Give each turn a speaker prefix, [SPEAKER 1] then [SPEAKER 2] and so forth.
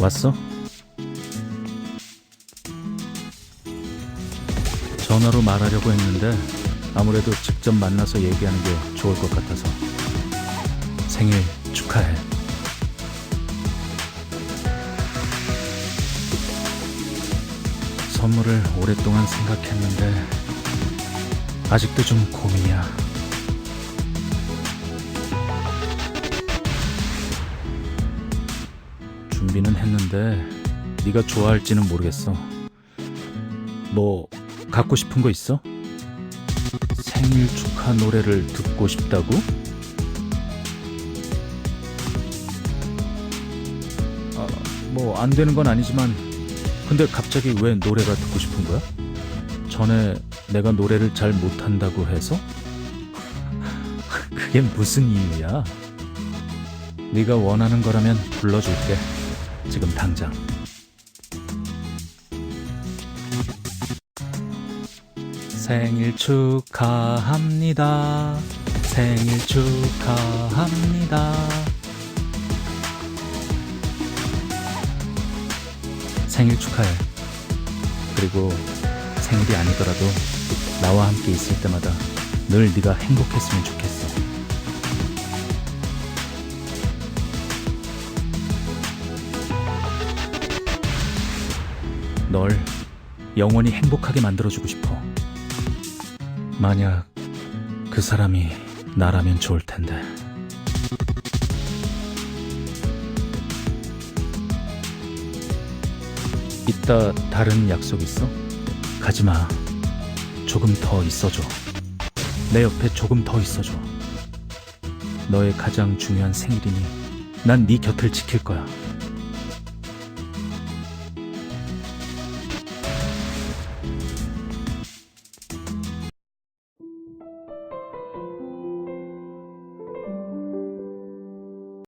[SPEAKER 1] 왔어? 전화로 말하려고 했는데 아무래도 직접 만나서 얘기하는 게 좋을 것 같아서 생일 축하해. 선물을 오랫동안 생각했는데 아직도 좀 고민이야. 준비는 했는데 네가 좋아할지는 모르겠어. 뭐 갖고 싶은 거 있어? 생일 축하 노래를 듣고 싶다고? 아, 뭐 안 되는 건 아니지만 근데 갑자기 왜 노래가 듣고 싶은 거야? 전에 내가 노래를 잘 못한다고 해서? 그게 무슨 이유야? 네가 원하는 거라면 불러줄게. 지금 당장. 생일 축하합니다. 생일 축하합니다. 생일 축하해. 그리고 생일이 아니더라도 나와 함께 있을 때마다 늘 네가 행복했으면 좋겠어. 널 영원히 행복하게 만들어주고 싶어. 만약 그 사람이 나라면 좋을 텐데. 이따 다른 약속 있어? 가지 마. 조금 더 있어줘. 내 옆에 조금 더 있어줘. 너의 가장 중요한 생일이니 난 네 곁을 지킬 거야.